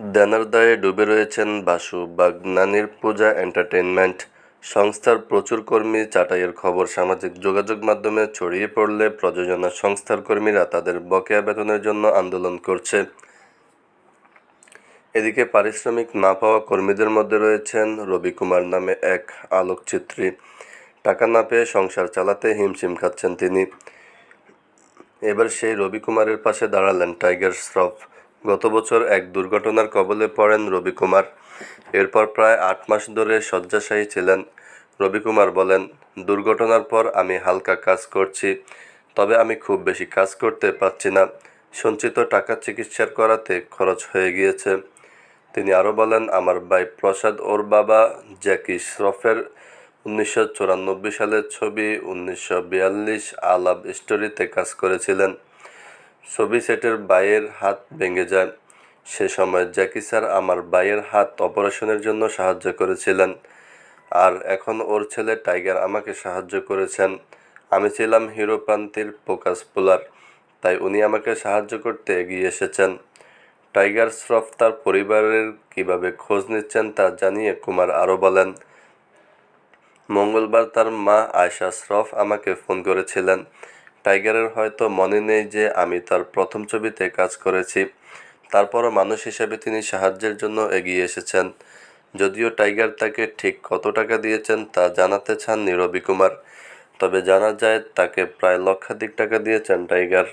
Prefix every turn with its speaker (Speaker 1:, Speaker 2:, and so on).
Speaker 1: দেনার দায়ে ডুবে রয়েছেন বাসু বাগনানির পূজা এন্টারটেইনমেন্ট। সংস্থার প্রচুর কর্মী, চাটাইয়ের খবর, সামাজিক যোগাযোগ মাধ্যমে ছড়িয়ে পড়লে প্রযোজনা সংস্থার কর্মীরা তাদের বকেয়া বেতনের জন্য আন্দোলন করছে। এদিকে পারিশ্রমিক না পাওয়া কর্মীদের মধ্যে রয়েছেন রবি কুমার নামে এক আলোকচিত্রী। টাকা না পেয়ে সংসার চালাতে হিমশিম খাচ্ছেন তিনি। এবার সেই রবি কুমারের পাশে দাঁড়ালেন টাইগার শ্রফ। গত বছর এক দুর্ঘটনার কবলে পড়েন রবি কুমার। এরপর প্রায় আট মাস ধরে শয্যাশায়ী ছিলেন। রবি কুমার বলেন, দুর্ঘটনার পর আমি হালকা কাজ করছি, তবে আমি খুব বেশি কাজ করতে পারছি না। সঞ্চিত টাকা চিকিৎসার করাতে খরচ হয়ে গিয়েছে। তিনি আরও বলেন, আমার ভাই প্রসাদ, ওর বাবা জ্যাকি শ্রফের উনিশশো চুরানব্বই সালের ছবি উনিশশো বিয়াল্লিশ আলাপ স্টোরিতে কাজ করেছিলেন। ছবি সেটের বাইয়ের হাত ভেঙে যায়। সে সময় জ্যাকি স্যার আমার বাইয়ের হাত অপারেশনের জন্য সাহায্য করেছিলেন। আর এখন ওর ছেলে টাইগার আমাকে সাহায্য করেছেন। আমি ছিলাম হিরো প্রান্তির ফোকাস পোলার, তাই উনি আমাকে সাহায্য করতে এগিয়ে এসেছেন। টাইগার শ্রফ তার পরিবারের কীভাবে খোঁজ নিচ্ছেন তা জানিয়ে কুমার আরও বলেন, মঙ্গলবার তার মা আয়শা শ্রফ আমাকে ফোন করেছিলেন। টাইগারের হয়তো মনে নেই যে আমি তার প্রথম ছবিতে কাজ করেছি। তারপরও মানুষ হিসেবে তিনি সাহায্যের জন্য এগিয়ে এসেছেন। যদিও টাইগার তাকে ঠিক কত টাকা দিয়েছেন তা জানাতে চান রবি কুমার, তবে জানা যায় তাকে প্রায় লক্ষাধিক টাকা দিয়েছেন টাইগার।